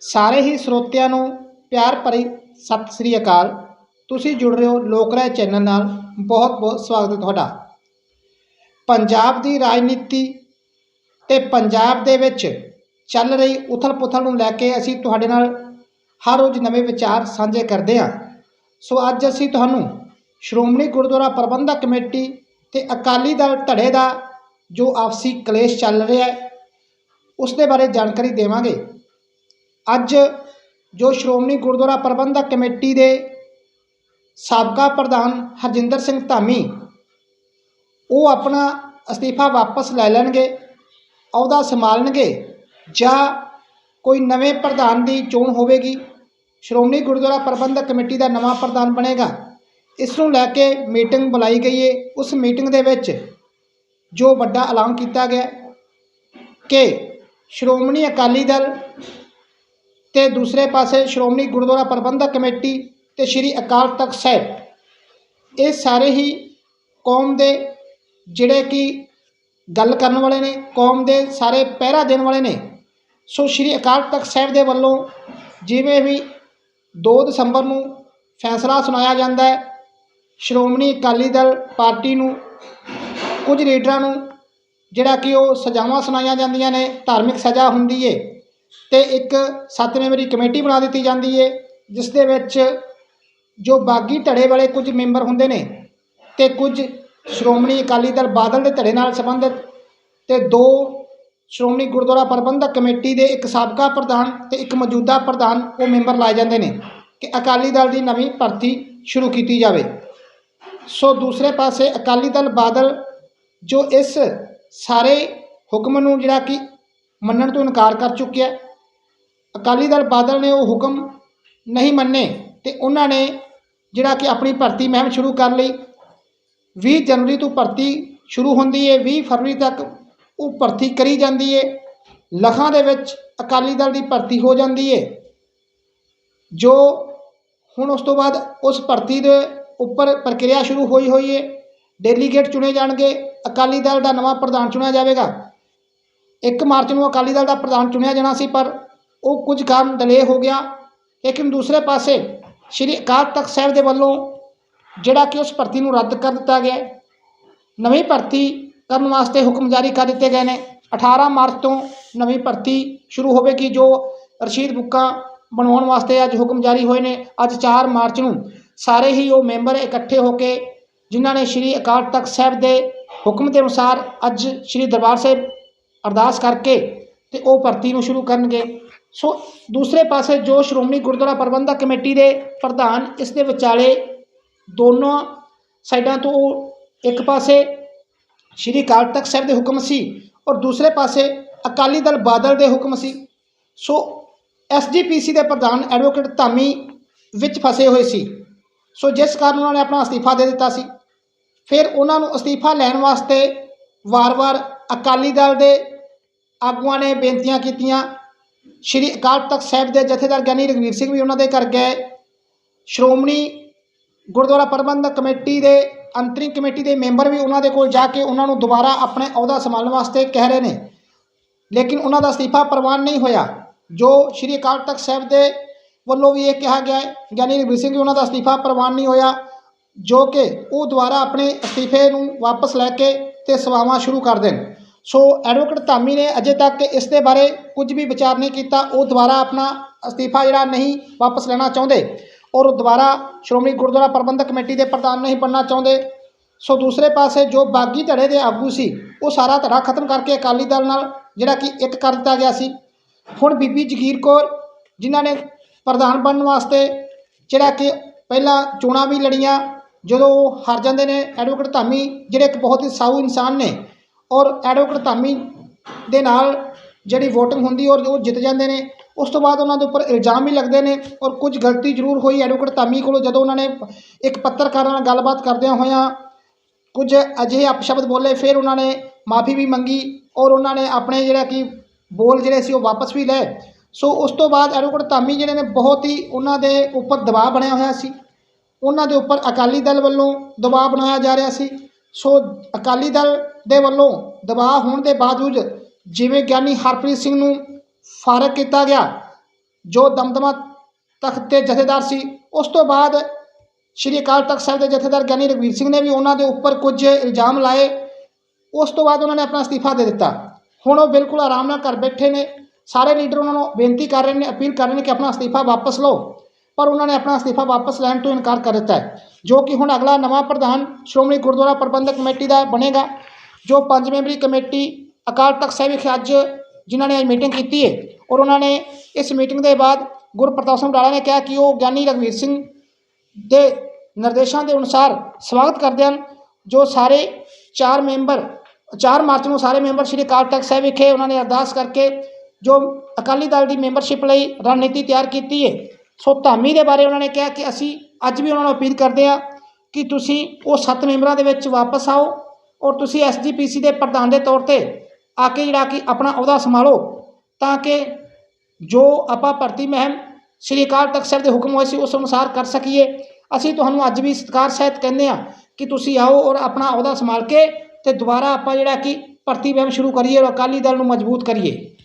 ਸਾਰੇ ਹੀ ਸਰੋਤਿਆਂ ਨੂੰ ਪਿਆਰ ਭਰੀ ਸਤਿ ਸ੍ਰੀ ਅਕਾਲ। ਤੁਸੀਂ ਜੁੜ ਰਹੇ ਹੋ ਲੋਕ ਰਾਏ ਚੈਨਲ ਨਾਲ। ਬਹੁਤ ਬਹੁਤ ਸਵਾਗਤ ਹੈ ਤੁਹਾਡਾ। ਪੰਜਾਬ ਦੀ ਰਾਜਨੀਤੀ ਤੇ ਪੰਜਾਬ ਦੇ ਵਿੱਚ ਚੱਲ ਰਹੀ ਉਥਲ-ਪੁਥਲ ਨੂੰ ਲੈ ਕੇ ਅਸੀਂ ਤੁਹਾਡੇ ਨਾਲ ਹਰ ਰੋਜ਼ ਨਵੇਂ ਵਿਚਾਰ ਸਾਂਝੇ ਕਰਦੇ ਹਾਂ। ਸੋ ਅੱਜ ਅਸੀਂ ਤੁਹਾਨੂੰ ਸ਼੍ਰੋਮਣੀ ਗੁਰਦੁਆਰਾ ਪ੍ਰਬੰਧਕ ਕਮੇਟੀ ਤੇ ਅਕਾਲੀ ਦਲ ਧੜੇ ਦਾ ਜੋ ਆਪਸੀ ਕਲੇਸ਼ ਚੱਲ ਰਿਹਾ ਹੈ ਉਸ ਦੇ ਬਾਰੇ ਜਾਣਕਾਰੀ ਦੇਵਾਂਗੇ। ਅੱਜ ਜੋ ਸ਼੍ਰੋਮਣੀ ਗੁਰਦੁਆਰਾ ਪ੍ਰਬੰਧਕ ਕਮੇਟੀ ਦੇ ਸਾਬਕਾ ਪ੍ਰਧਾਨ ਹਰਜਿੰਦਰ ਸਿੰਘ ਧਾਮੀ, ਉਹ ਆਪਣਾ ਅਸਤੀਫਾ ਵਾਪਸ ਲੈ ਲੈਣਗੇ, ਅਹੁਦਾ ਸੰਭਾਲਣਗੇ ਜਾਂ ਕੋਈ ਨਵੇਂ ਪ੍ਰਧਾਨ ਦੀ ਚੋਣ ਹੋਵੇਗੀ, ਸ਼੍ਰੋਮਣੀ ਗੁਰਦੁਆਰਾ ਪ੍ਰਬੰਧਕ ਕਮੇਟੀ ਦਾ ਨਵਾਂ ਪ੍ਰਧਾਨ ਬਣੇਗਾ। ਇਸ ਨੂੰ ਲੈ ਕੇ ਮੀਟਿੰਗ ਬੁਲਾਈ ਗਈ ਹੈ ਉਸ ਮੀਟਿੰਗ ਦੇ ਵਿੱਚ ਜੋ ਵੱਡਾ ਐਲਾਨ ਕੀਤਾ ਗਿਆ ਕਿ ਸ਼੍ਰੋਮਣੀ ਅਕਾਲੀ ਦਲ ਤੇ ਦੂਸਰੇ ਪਾਸੇ ਸ਼੍ਰੋਮਣੀ ਗੁਰਦੁਆਰਾ ਪ੍ਰਬੰਧਕ ਕਮੇਟੀ ਤੇ ਸ੍ਰੀ ਅਕਾਲ ਤਖਤ ਸਾਹਿਬ। ਇਹ ਸਾਰੇ ਹੀ ਕੌਮ ਦੇ ਜਿਹੜੇ ਕਿ ਗੱਲ ਕਰਨ ਵਾਲੇ ਨੇ, ਕੌਮ ਦੇ ਸਾਰੇ ਪਹਿਰਾ ਦੇਣ ਵਾਲੇ ਨੇ। ਸੋ ਸ੍ਰੀ ਅਕਾਲ ਤਖਤ ਸਾਹਿਬ ਦੇ ਵੱਲੋਂ ਜਿਵੇਂ ਵੀ 2 ਦਸੰਬਰ ਨੂੰ ਫੈਸਲਾ ਸੁਣਾਇਆ ਜਾਂਦਾ ਹੈ, ਸ਼੍ਰੋਮਣੀ ਅਕਾਲੀ ਦਲ ਪਾਰਟੀ ਨੂੰ, ਕੁਝ ਲੀਡਰਾਂ ਨੂੰ, ਜਿਹੜਾ ਕਿ ਉਹ ਸਜ਼ਾਵਾਂ ਸੁਣਾਈਆਂ ਜਾਂਦੀਆਂ ਨੇ, ਧਾਰਮਿਕ ਸਜ਼ਾ ਹੁੰਦੀ ਏ। ਤੇ ਇੱਕ ਸੱਤ ਮੈਂਬਰੀ ਕਮੇਟੀ ਬਣਾ ਦਿੱਤੀ ਜਾਂਦੀ ਹੈ ਜਿਸ ਦੇ ਵਿੱਚ ਜੋ ਬਾਗੀ ਧੜੇ ਵਾਲੇ ਕੁਝ ਮੈਂਬਰ ਹੁੰਦੇ ਨੇ ਤੇ ਕੁਝ ਸ਼੍ਰੋਮਣੀ ਅਕਾਲੀ ਦਲ ਬਾਦਲ ਦੇ ਧੜੇ ਨਾਲ ਸੰਬੰਧਿਤ ਤੇ ਦੋ ਸ਼੍ਰੋਮਣੀ ਗੁਰਦੁਆਰਾ ਪ੍ਰਬੰਧਕ ਕਮੇਟੀ ਦੇ ਇੱਕ ਸਾਬਕਾ ਪ੍ਰਧਾਨ ਤੇ ਇੱਕ ਮੌਜੂਦਾ ਪ੍ਰਧਾਨ ਉਹ ਮੈਂਬਰ ਲਾਏ ਜਾਂਦੇ ਨੇ ਕਿ ਅਕਾਲੀ ਦਲ ਦੀ ਨਵੀਂ ਭਰਤੀ ਸ਼ੁਰੂ ਕੀਤੀ ਜਾਵੇ। ਸੋ ਦੂਸਰੇ ਪਾਸੇ ਅਕਾਲੀ ਦਲ ਬਾਦਲ ਜੋ ਇਸ ਸਾਰੇ ਹੁਕਮ ਨੂੰ ਜਿਹੜਾ ਕਿ ਮੰਨਣ ਤੋਂ ਇਨਕਾਰ ਕਰ ਚੁੱਕਿਆ ਅਕਾਲੀ ਦਲ ਬਾਦਲ ਨੇ ਉਹ ਹੁਕਮ ਨਹੀਂ ਮੰਨੇ ਤੇ ਉਹਨਾਂ ਨੇ ਜਿਹੜਾ ਕਿ ਆਪਣੀ ਭਰਤੀ ਮੁਹਿੰਮ ਸ਼ੁਰੂ ਕਰ ਲਈ। 20 ਜਨਵਰੀ ਤੋਂ ਭਰਤੀ ਸ਼ੁਰੂ ਹੁੰਦੀ ਹੈ 20 ਫਰਵਰੀ ਤੱਕ ਉਹ ਭਰਤੀ ਕਰੀ ਜਾਂਦੀ ਹੈ। ਲੱਖਾਂ ਦੇ ਵਿੱਚ ਅਕਾਲੀ ਦਲ ਦੀ ਭਰਤੀ ਹੋ ਜਾਂਦੀ ਹੈ। ਜੋ ਹੁਣ ਉਸ ਤੋਂ ਬਾਅਦ ਉਸ ਭਰਤੀ ਦੇ ਉੱਪਰ ਪ੍ਰਕਿਰਿਆ ਸ਼ੁਰੂ ਹੋਈ ਹੋਈ ਹੈ। ਡੈਲੀਗੇਟ ਚੁਣੇ ਜਾਣਗੇ। ਅਕਾਲੀ ਦਲ ਦਾ ਨਵਾਂ ਪ੍ਰਧਾਨ ਚੁਣਿਆ ਜਾਵੇਗਾ। 1 ਮਾਰਚ ਨੂੰ ਅਕਾਲੀ ਦਲ ਦਾ ਪ੍ਰਧਾਨ ਚੁਣਿਆ ਜਾਣਾ ਸੀ, ਪਰ ਉਹ ਕੁਝ ਕਾਰਨ ਡਿਲੇ ਹੋ ਗਿਆ। ਲੇਕਿਨ ਦੂਸਰੇ ਪਾਸੇ ਸ਼੍ਰੀ ਅਕਾਲ ਤਖਤ ਸਾਹਿਬ ਦੇ ਵੱਲੋਂ ਜਿਹੜਾ ਕਿ ਉਸ ਭਰਤੀ ਨੂੰ ਰੱਦ ਕਰ ਦਿੱਤਾ ਗਿਆ ਨਵੀਂ ਭਰਤੀ ਕਰਨ ਵਾਸਤੇ ਹੁਕਮ ਜਾਰੀ ਕਰ ਦਿੱਤੇ ਗਏ ਨੇ। 18 ਮਾਰਚ ਤੋਂ ਨਵੀਂ ਭਰਤੀ ਸ਼ੁਰੂ ਹੋਵੇਗੀ, ਜੋ ਰਸ਼ੀਦ ਬੁੱਕਾਂ ਬਣਾਉਣ ਵਾਸਤੇ ਅੱਜ ਹੁਕਮ ਜਾਰੀ ਹੋਏ ਨੇ। ਅੱਜ 4 ਮਾਰਚ ਨੂੰ ਸਾਰੇ ਹੀ ਉਹ ਮੈਂਬਰ ਇਕੱਠੇ ਹੋ ਕੇ, ਜਿਨ੍ਹਾਂ ਨੇ ਸ਼੍ਰੀ ਅਕਾਲ ਤਖਤ ਸਾਹਿਬ ਦੇ ਹੁਕਮ ਦੇ ਅਨੁਸਾਰ ਅੱਜ ਸ਼੍ਰੀ ਦਰਬਾਰ ਸਾਹਿਬ ਅਰਦਾਸ ਕਰਕੇ ਤੇ ਉਹ ਭਰਤੀ ਨੂੰ ਸ਼ੁਰੂ ਕਰਨਗੇ। ਸੋ ਦੂਸਰੇ ਪਾਸੇ ਜੋ ਸ਼੍ਰੋਮਣੀ ਗੁਰਦੁਆਰਾ ਪ੍ਰਬੰਧਕ ਕਮੇਟੀ ਦੇ ਪ੍ਰਧਾਨ ਇਸ ਦੇ ਵਿਚਾਲੇ ਦੋਨੋਂ ਸਾਈਡਾਂ ਤੋਂ ਇੱਕ ਪਾਸੇ ਸ਼੍ਰੀ ਅਕਾਲ ਤਖਤ ਸਾਹਿਬ ਦੇ ਹੁਕਮ ਸੀ ਔਰ ਦੂਸਰੇ ਪਾਸੇ ਅਕਾਲੀ ਦਲ ਬਾਦਲ ਦੇ ਹੁਕਮ ਸੀ। ਸੋ ਐਸਜੀਪੀਸੀ ਦੇ ਪ੍ਰਧਾਨ ਐਡਵੋਕੇਟ ਧਾਮੀ ਵਿੱਚ ਫਸੇ ਹੋਏ ਸੀ। ਸੋ ਜਿਸ ਕਾਰਨ ਉਹਨਾਂ ਨੇ ਆਪਣਾ ਅਸਤੀਫਾ ਦੇ ਦਿੱਤਾ ਸੀ। ਫਿਰ ਉਹਨਾਂ ਨੂੰ ਅਸਤੀਫਾ ਲੈਣ ਵਾਸਤੇ ਵਾਰ-ਵਾਰ ਅਕਾਲੀ ਦਲ ਦੇ ਆਗੂਆਂ ਨੇ ਬੇਨਤੀਆਂ ਕੀਤੀਆਂ। ਸ਼੍ਰੀ ਅਕਾਲ ਤਖਤ ਸਾਹਿਬ ਦੇ ਜਥੇਦਾਰ ਗਿਆਨੀ ਰਘਵੀਰ ਸਿੰਘ ਵੀ ਉਹਨਾਂ ਦੇ ਘਰ ਗਏ। ਸ਼੍ਰੋਮਣੀ ਗੁਰਦੁਆਰਾ ਪ੍ਰਬੰਧਕ ਕਮੇਟੀ ਦੇ ਅੰਤਰਿੰਗ ਕਮੇਟੀ ਦੇ ਮੈਂਬਰ ਵੀ ਉਹਨਾਂ ਦੇ ਕੋਲ ਜਾ ਕੇ ਉਹਨਾਂ ਨੂੰ ਦੁਬਾਰਾ ਆਪਣੇ ਅਹੁਦਾ ਸੰਭਾਲਣ ਵਾਸਤੇ ਕਹਿ ਰਹੇ ਨੇ। ਲੇਕਿਨ ਉਹਨਾਂ ਦਾ ਅਸਤੀਫਾ ਪ੍ਰਵਾਨ ਨਹੀਂ ਹੋਇਆ, ਜੋ ਸ਼੍ਰੀ ਅਕਾਲ ਤਖਤ ਸਾਹਿਬ ਦੇ ਵੱਲੋਂ ਵੀ ਇਹ ਕਿਹਾ ਗਿਆ ਗਿਆਨੀ ਰਘਵੀਰ ਸਿੰਘ ਜੀ ਉਹਨਾਂ ਦਾ ਅਸਤੀਫਾ ਪ੍ਰਵਾਨ ਨਹੀਂ ਹੋਇਆ, ਜੋ ਕਿ ਉਹ ਦੁਬਾਰਾ ਆਪਣੇ ਅਸਤੀਫੇ ਨੂੰ ਵਾਪਸ ਲੈ ਕੇ ਤੇ ਸੇਵਾਵਾਂ ਸ਼ੁਰੂ ਕਰ ਦੇਣ। ਸੋ ਐਡਵੋਕੇਟ ਧਾਮੀ ਨੇ ਅਜੇ ਤੱਕ ਇਸ ਦੇ ਬਾਰੇ ਕੁਝ ਵੀ ਵਿਚਾਰ ਨਹੀਂ ਕੀਤਾ। ਉਹ ਦੁਬਾਰਾ ਆਪਣਾ ਅਸਤੀਫਾ ਜਿਹੜਾ ਨਹੀਂ ਵਾਪਸ ਲੈਣਾ ਚਾਹੁੰਦੇ ਔਰ ਉਹ ਦੁਬਾਰਾ ਸ਼੍ਰੋਮਣੀ ਗੁਰਦੁਆਰਾ ਪ੍ਰਬੰਧਕ ਕਮੇਟੀ ਦੇ ਪ੍ਰਧਾਨ ਨਹੀਂ ਬਣਨਾ ਚਾਹੁੰਦੇ। ਸੋ ਦੂਸਰੇ ਪਾਸੇ ਜੋ ਬਾਗੀ ਧੜੇ ਦੇ ਆਗੂ ਸੀ, ਉਹ ਸਾਰਾ ਧੜਾ ਖਤਮ ਕਰਕੇ ਅਕਾਲੀ ਦਲ ਨਾਲ ਜਿਹੜਾ ਕਿ ਇੱਕ ਕਰ ਦਿੱਤਾ ਗਿਆ ਸੀ। ਹੁਣ ਬੀਬੀ ਜਗੀਰ ਕੌਰ, ਜਿਨ੍ਹਾਂ ਨੇ ਪ੍ਰਧਾਨ ਬਣਨ ਵਾਸਤੇ ਜਿਹੜਾ ਕਿ ਪਹਿਲਾਂ ਚੋਣਾਂ ਵੀ ਲੜੀਆਂ ਜਦੋਂ ਉਹ ਹਾਰ ਜਾਂਦੇ ਨੇ ਐਡਵੋਕੇਟ ਧਾਮੀ, ਜਿਹੜੇ ਇੱਕ ਬਹੁਤ ਹੀ ਸਾਊ ਇਨਸਾਨ ਨੇ, ਔਰ ਐਡਵੋਕੇਟ ਧਾਮੀ ਦੇ ਨਾਲ ਜਿਹੜੀ VOTING ਹੁੰਦੀ ਔਰ ਉਹ ਜਿੱਤ ਜਾਂਦੇ ਨੇ, ਉਸ ਤੋਂ ਬਾਅਦ ਉਹਨਾਂ ਦੇ ਉੱਪਰ ਇਲਜ਼ਾਮ ਵੀ ਲੱਗਦੇ ਨੇ, ਔਰ ਕੁਝ ਗਲਤੀ ਜ਼ਰੂਰ ਹੋਈ ਐਡਵੋਕੇਟ ਧਾਮੀ ਕੋਲੋਂ ਜਦੋਂ ਉਹਨਾਂ ਨੇ ਇੱਕ ਪੱਤਰਕਾਰਾਂ ਨਾਲ ਗੱਲਬਾਤ ਕਰਦਿਆਂ ਹੋਇਆਂ ਕੁਝ ਅਜਿਹੇ ਅਪਸ਼ਬਦ ਬੋਲੇ, ਫਿਰ ਉਹਨਾਂ ਨੇ ਮਾਫੀ ਵੀ ਮੰਗੀ ਔਰ ਉਹਨਾਂ ਨੇ ਆਪਣੇ ਜਿਹੜਾ ਕਿ ਬੋਲ ਜਿਹੜੇ ਸੀ ਉਹ ਵਾਪਸ ਵੀ ਲਏ। ਸੋ ਉਸ ਤੋਂ ਬਾਅਦ ਐਡਵੋਕੇਟ ਧਾਮੀ ਜਿਹੜੇ ਨੇ ਬਹੁਤ ਹੀ ਉਹਨਾਂ ਦੇ ਉੱਪਰ ਦਬਾਅ ਬਣਿਆ ਹੋਇਆ ਸੀ। ਉਹਨਾਂ ਦੇ ਉੱਪਰ ਅਕਾਲੀ ਦਲ ਵੱਲੋਂ ਦਬਾਅ ਬਣਾਇਆ ਜਾ ਰਿਹਾ ਸੀ। ਸੋ ਅਕਾਲੀ ਦਲ ਦੇ ਵੱਲੋਂ ਦਬਾਅ ਹੋਣ ਦੇ ਬਾਵਜੂਦ ਜਿਵੇਂ ਗਿਆਨੀ ਹਰਪ੍ਰੀਤ ਸਿੰਘ ਨੂੰ ਫਾਰਗ ਕੀਤਾ ਗਿਆ, ਜੋ ਦਮਦਮਾ ਤਖਤ ਦੇ ਜਥੇਦਾਰ ਸੀ, ਉਸ ਤੋਂ ਬਾਅਦ ਸ਼੍ਰੀ ਅਕਾਲ ਤਖਤ ਸਾਹਿਬ ਦੇ ਜਥੇਦਾਰ ਗਿਆਨੀ ਰਘਵੀਰ ਸਿੰਘ ਨੇ ਵੀ ਉਹਨਾਂ ਦੇ ਉੱਪਰ ਕੁਝ ਇਲਜ਼ਾਮ ਲਾਏ। ਉਸ ਤੋਂ ਬਾਅਦ ਉਹਨਾਂ ਨੇ ਆਪਣਾ ਅਸਤੀਫਾ ਦੇ ਦਿੱਤਾ। ਹੁਣ ਉਹ ਬਿਲਕੁਲ ਆਰਾਮ ਨਾਲ ਘਰ ਬੈਠੇ ਨੇ। ਸਾਰੇ ਲੀਡਰ ਉਹਨਾਂ ਨੂੰ ਬੇਨਤੀ ਕਰ ਰਹੇ ਨੇ, ਅਪੀਲ ਕਰ ਰਹੇ ਨੇ ਕਿ ਆਪਣਾ ਅਸਤੀਫਾ ਵਾਪਸ ਲਓ। ਪਰ ਉਹਨਾਂ ਨੇ ਆਪਣਾ ਅਸਤੀਫਾ ਵਾਪਸ ਲੈਣ ਤੋਂ ਇਨਕਾਰ ਕਰ ਦਿੱਤਾ ਹੈ, ਜੋ ਕਿ ਹੁਣ ਅਗਲਾ ਨਵਾਂ ਪ੍ਰਧਾਨ ਸ਼੍ਰੋਮਣੀ ਗੁਰਦੁਆਰਾ ਪ੍ਰਬੰਧਕ ਕਮੇਟੀ ਦਾ ਬਣੇਗਾ, ਜੋ ਪੰਜ ਮੈਂਬਰੀ ਕਮੇਟੀ ਅਕਾਲ ਤਖਤ ਸਾਹਿਬ ਵਿਖੇ ਅੱਜ ਜਿਨ੍ਹਾਂ ਨੇ ਅੱਜ ਮੀਟਿੰਗ ਕੀਤੀ ਹੈ ਔਰ ਉਹਨਾਂ ਨੇ ਇਸ ਮੀਟਿੰਗ ਦੇ ਬਾਅਦ ਗੁਰਪ੍ਰਤਾਪ ਸਿੰਘ ਬਰਾੜਾ ਨੇ ਕਿਹਾ ਕਿ ਉਹ ਗਿਆਨੀ ਰਘਵੀਰ ਸਿੰਘ ਦੇ ਨਿਰਦੇਸ਼ਾਂ ਦੇ ਅਨੁਸਾਰ ਸਵਾਗਤ ਕਰਦੇ ਹਨ, ਜੋ ਸਾਰੇ ਚਾਰ ਮੈਂਬਰ 4 ਮਾਰਚ ਨੂੰ ਸਾਰੇ ਮੈਂਬਰ ਸ਼੍ਰੀ ਅਕਾਲ ਤਖਤ ਸਾਹਿਬ ਵਿਖੇ ਉਹਨਾਂ ਨੇ ਅਰਦਾਸ ਕਰਕੇ ਜੋ ਅਕਾਲੀ ਦਲ ਦੀ ਮੈਂਬਰਸ਼ਿਪ ਲਈ ਰਣਨੀਤੀ ਤਿਆਰ ਕੀਤੀ ਹੈ ਸੋ ਧਾਮੀ ਦੇ ਬਾਰੇ ਉਹਨਾਂ ਨੇ ਕਿਹਾ ਕਿ ਅਸੀਂ ਅੱਜ ਵੀ ਉਹਨਾਂ ਨੂੰ ਅਪੀਲ ਕਰਦੇ ਹਾਂ ਕਿ ਤੁਸੀਂ ਉਹ ਸੱਤ ਮੈਂਬਰਾਂ ਦੇ ਵਿੱਚ ਵਾਪਸ ਆਓ ਔਰ ਤੁਸੀਂ ਐਸਜੀਪੀਸੀ ਦੇ ਪ੍ਰਧਾਨ ਦੇ ਤੌਰ ਤੇ ਆ ਕੇ ਜਿਹੜਾ ਕਿ ਆਪਣਾ ਅਹੁਦਾ ਸੰਭਾਲੋ ਤਾਂ ਕਿ ਜੋ ਆਪਾਂ ਭਰਤੀ ਮਹਿਮ ਸ਼੍ਰੀ ਅਕਾਲ ਤਖਤ ਸਾਹਿਬ ਦੇ ਹੁਕਮ ਹੋਏ ਸੀ ਉਸ ਅਨੁਸਾਰ ਕਰ ਸਕੀਏ। ਅਸੀਂ ਤੁਹਾਨੂੰ ਅੱਜ ਵੀ ਸਤਿਕਾਰ ਸਹਿਤ ਕਹਿੰਦੇ ਹਾਂ ਕਿ ਤੁਸੀਂ ਆਓ ਔਰ ਆਪਣਾ ਅਹੁਦਾ ਸੰਭਾਲ ਕੇ ਤੇ ਦੁਬਾਰਾ ਆਪਾਂ ਜਿਹੜਾ ਕਿ ਭਰਤੀ ਮਹਿਮ ਸ਼ੁਰੂ ਕਰੀਏ ਔਰ ਅਕਾਲੀ ਦਲ ਨੂੰ ਮਜ਼ਬੂਤ ਕਰੀਏ।